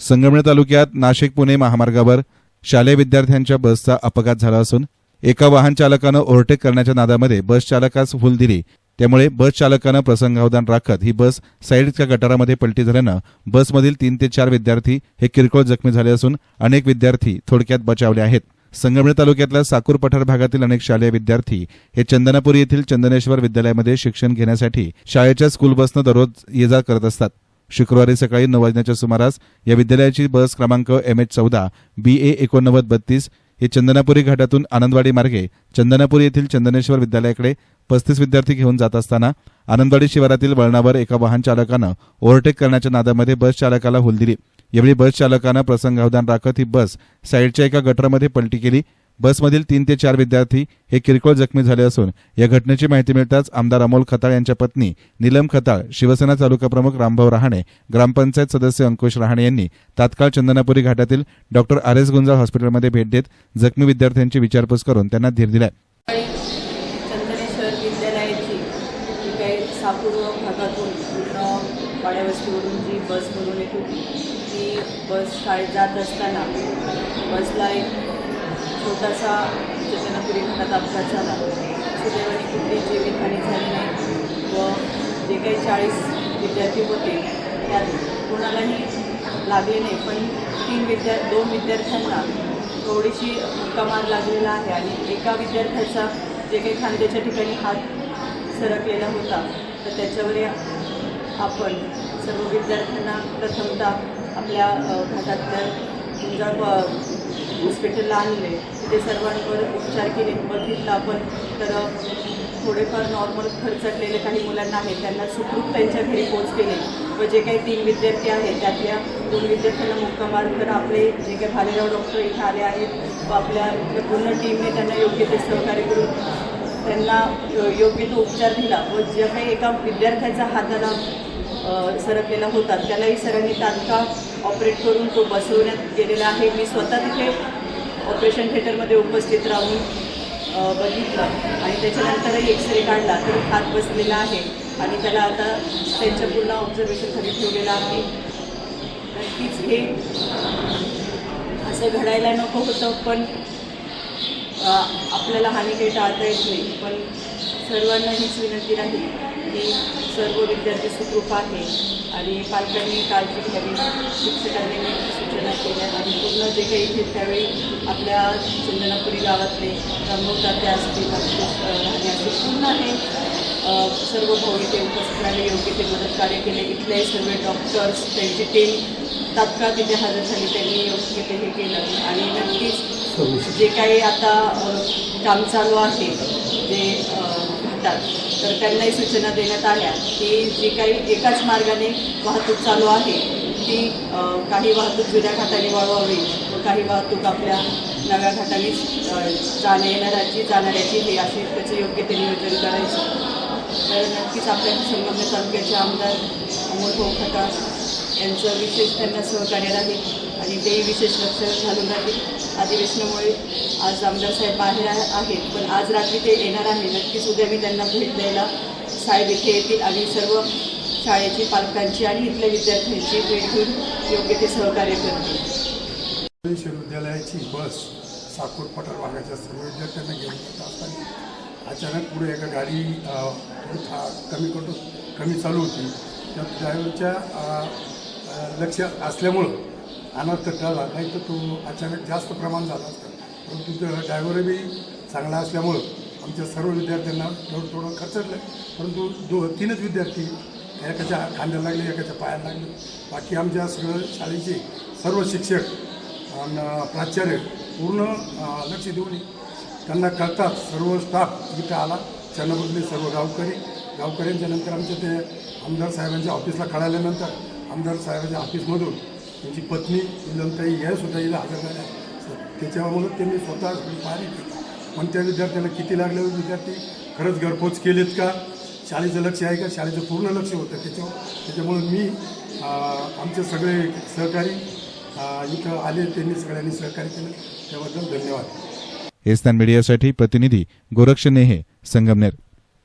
संगमनेर तालुक्यात नाशिक पुणे महामार्गावर शालेय विद्यार्थ्यांच्या बसचा अपघात झाला असून एका वाहन चालकानं ओव्हरटेक करण्याच्या नादामध्ये बस चालकास फुल दिली. त्यामुळे बस चालकानं प्रसंगावधान राखत ही बस साईडच्या गटारामध्ये पलटी झाल्यानं बसमधील तीन ते चार विद्यार्थी हे किरकोळ जखमी झाले असून अनेक विद्यार्थी थोडक्यात बचावले आहेत. संगमनेर तालुक्यातल्या साकूर पठार भागातील अनेक शालेय विद्यार्थी हे चंदनापुरी येथील चंदनेश्वर विद्यालयामध्ये शिक्षण घेण्यासाठी शाळेच्या स्कूल बसनं दररोज ये जा करत असतात. शुक्रवारी सकाळी नऊ वाजण्याच्या सुमारास या विद्यालयाची बस क्रमांक एम एच चौदा बी ए एकोणनव्वद बत्तीस हे चंदनापुरी घाटातून आनंदवाडी मार्गे चंदनापुरी येथील चंदनेश्वर विद्यालयाकडे पस्तीस विद्यार्थी घेऊन जात असताना आनंदवाडी शिवारातील वळणावर एका वाहन चालकानं ओव्हरटेक करण्याच्या नादामध्ये बस चालकाला हुल दिली यावेळी बस चालकानं प्रसंगावधान राखत ही बस साईडच्या एका गटरामध्ये पलटी केली बसमधील तीन ते चार विद्यार्थी हे किरकोळ जखमी झाले असून या घटनेची माहिती मिळताच आमदार अमोल खताळ यांच्या पत्नी नीलम खताळ शिवसेना तालुका प्रमुख रामभाऊ रहाणे ग्रामपंचायत सदस्य अंकुश रहाणे यांनी तात्काळ चंदनापुरी घाटातील डॉक्टर आर एस गुंजाळ हॉस्पिटलमध्ये भेट देत जखमी विद्यार्थ्यांची विचारपूस करून त्यांना धीर दिलाय. बस शाळेत जात असताना बसला एक छोटासा चेतनापुरी घाटात अपघात झाला. सुदैवाने कुठली जीवितहानी झाली नाही. व जे काही चाळीस विद्यार्थी होते त्यात कोणालाही लागले नाही. पण तीन विद्या दोन विद्यार्थ्यांना थोडीशी कमाल लागलेला आहे आणि एका विद्यार्थ्याचा जे काही खांद्याच्या ठिकाणी हात सरकलेला होता तर त्याच्यावर या- आपण सर्व विद्यार्थ्यांना प्रथमतः आपल्या घाटातल्या गुंजाळ हॉस्पिटलला आणले. तिथे सर्वांवर उपचार केले. बघितलं आपण. तर थोडेफार नॉर्मल खर्चटलेले काही मुलांना आहेत. त्यांना सुखरूप त्यांच्या घरी पोच केले व जे काही तीन विद्यार्थी आहेत त्यातल्या दोन विद्यार्थ्यांना मुक्का तर आपले जे काही भालेराव डॉक्टर इथे आले आहेत व आपल्या पूर्ण टीमने त्यांना योग्य ते सहकार्य करून त्यांना योग्य तो उपचार दिला. व ज्या काही एका विद्यार्थ्याचा हाताला सरकलेला होता त्यालाही सरांनी तात्काळ ऑपरेट करून तो बसवण्यात गेलेला आहे. मी स्वतः तिथे ऑपरेशन थिएटरमध्ये उपस्थित राहून बघितला बघितलं आणि त्याच्यानंतरही एक्सरे काढला तर हात बसलेला आहे आणि त्याला आता त्यांच्या पूर्ण ऑब्झर्वेशनखाली ठेवलेला आहे. नक्कीच हे असं घडायला नको होतं पण आपल्याला हानी काही टाळता येत नाही. पण सर्वांना हीच विनंती राहील. की सर्व विद्यार्थी सुखरूप आहे आणि पालकांनी काळजी घ्यावी शिक्षकांनी सूचना केल्या आणि पूर्ण जे काही इथे त्यावेळी आपल्या चंदनापुरी गावातले रामभाऊ ते असतील राहणे असतील पूर्ण हे सर्व भाऊ इथे उपस्थित राहिले योग्य ते मदत कार्य केले. इथले सर्व डॉक्टर्स त्यांची टीम तात्काळ तिथे हजर झाली. त्यांनी योग्य ते हे केलं. आणि नक्कीच जे काही आता काम चालू आहे जे अ, तर त्यांनाही सूचना देण्यात आल्या की जी काही एकाच मार्गाने वाहतूक चालू आहे ती काही वाहतूक जुन्या घाटाने वळवावी व काही वाहतूक आपल्या नव्या घाटाने अ, जाण्या येणाऱ्याची जाणाऱ्याची हे अशी त्याचं योग्य ते नियोजन करायचं. तर नक्कीच आपल्या संगमनेर तालुक्याचे आमदार अमोल भाऊ यांचं विशेष त्यांना सहकार्य राहील आणि तेही विशेष लक्ष घालून राहतील. अधिवेशनामुळे आज आमदार साहेब बाहेर आहे- आहेत पण आज रात्री ते येणार आहे. नक्कीच उद्या मी त्यांना भेट द्यायला साहेब इथे येतील आणि सर्व शाळेची पालकांची आणि इथल्या विद्यार्थ्यांची भेट घेऊन योग्य ते सहकार्य करतील. विश्वविद्यालयाची बस साकूर पठार भागाच्या सर्व विद्यार्थ्यांना घेऊन जात असताना अचानक पुढे एका गाडी कमी करून कमी चालू होती. त्या ड्रायव्हरच्या लक्ष असल्यामुळं अनर्थ टळला नाही तर तो अचानक जास्त प्रमाण झाला असता. परंतु तो ड्रायव्हर बी चांगला असल्यामुळं आमच्या सर्व विद्यार्थ्यांना थोडं थोडं खचडलं परंतु दो तीनच विद्यार्थी एकाच्या खांद्याला लागले एकाच्या पायाला लागले. बाकी आमच्या सगळं शाळेचे सर्व शिक्षक आणि प्राचार्य पूर्ण लक्ष देऊन त्यांना कळतात. सर्व स्टाफ इथं आला. चंद्रपूरले सर्व गावकरी गावकऱ्यांच्या नंतर आमच्या ते आमदार साहेबांच्या ऑफिसला कळाल्यानंतर आमदार साहेबांच्या ऑफिसमधून त्यांची पत्नी इलमताई या सुद्धा इला हजर झाल्या त्याच्यामुळं त्यांनी स्वतः सगळी पाहणी केली पण त्या विद्यार्थ्यांना किती लागले विद्यार्थी? खरंच घरपोच केलेत का? शाळेचं लक्ष आहे का? शाळेचं पूर्ण लक्ष होतं. त्याच्यावर त्याच्यामुळं मी आमचे सगळे सहकारी इथं आले. त्यांनी सगळ्यांनी सहकार्य केलं. त्याबद्दल धन्यवाद. एस्तान मीडियासाठी प्रतिनिधी गोरक्ष नेहे संगमनेर.